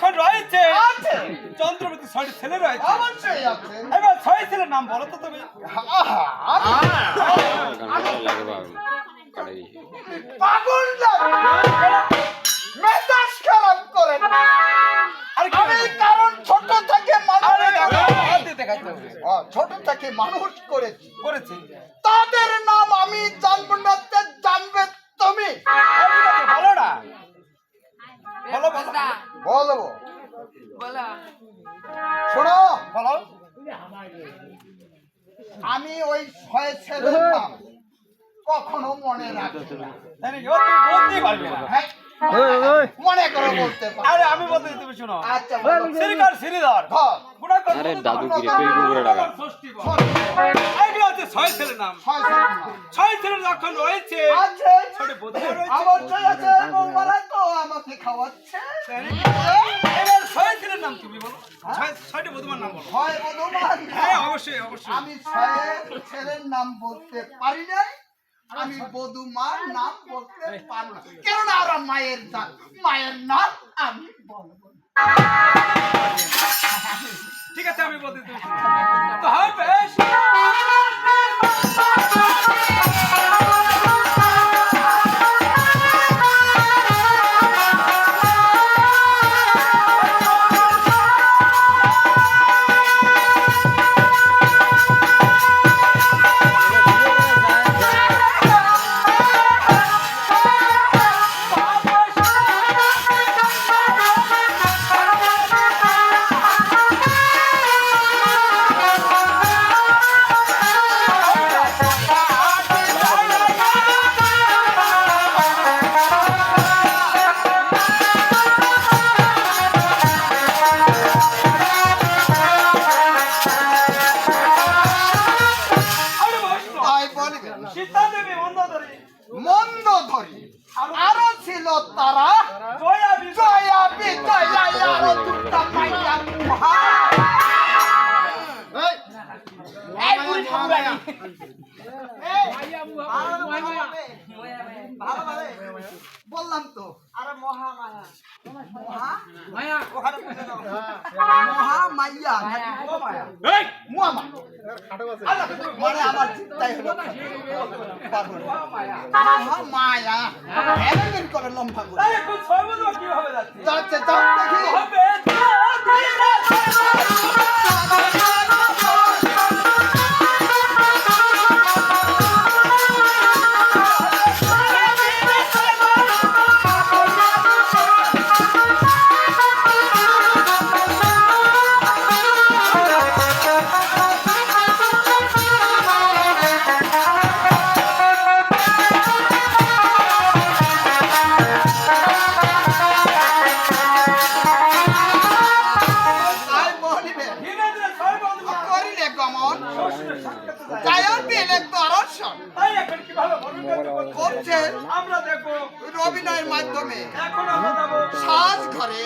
যখন রয়েছে। আছে। চন্দ্রবতী ছয়টি ছেলে রয়েছে। অবশ্যই আছে। এবার ছয় ছেলের নাম বলো তো তুমি। পাগল মেজাজ খারাপ করেন কারণ ছোট থেকে ছোট থেকে মানুষ করেছি। করেছি। তাদের নাম আমি জানব না জানবে তুমি। বলো আমি ওই ছয় ছেলের নাম কখনো মনে রাখি না তাই নাকি? ও তুমি বলতেই পারবে হ্যাঁ, মনে করে বলতে আরে আমি বলতে তুমি শুনো আচ্ছা শ্রীকার শ্রীধর আরে দাদু কি পেল কুকুরে টাকা ষষ্ঠী বল। শোন, এইগুলো হচ্ছে ছয় ছেলের নাম ছয় ছেলের নাম। ছয় ছেলের যখন রয়েছে আছে ছোট বধূও রয়েছে অবশ্যই আছে বৌমারা তো আমাকে খাওয়াচ্ছে এবার ছয় ছেলের নাম তুমি বলো ছয় নাম বলো। ছয় বধূমান হ্যাঁ অবশ্যই অবশ্যই। আমি ছেলের নাম বলতে পারি নাই আমি বধুমার নাম বলতে পারি না। কেননা ওরা মায়ের নাম মায়ের নাম আমি বলব ঠিক আছে আমি বলতে তো আরে বলবে সীতা দেবী মন্দোদরী। মন্দ ধরি আরও ছিল তারা। জয়া বিজয়। জয়া বিজয়া আরও দুটা মাইয়া ভালোভাবে। বললাম তো আরে মহা মায়া। মহা? মাইয়া। মায়া। মানে লম্বা করে। যাচ্ছে? যাও দেখি করছে আমরা দেখো রবিনয়ের মাধ্যমে। এখন আমরা যাব সাজ ঘরে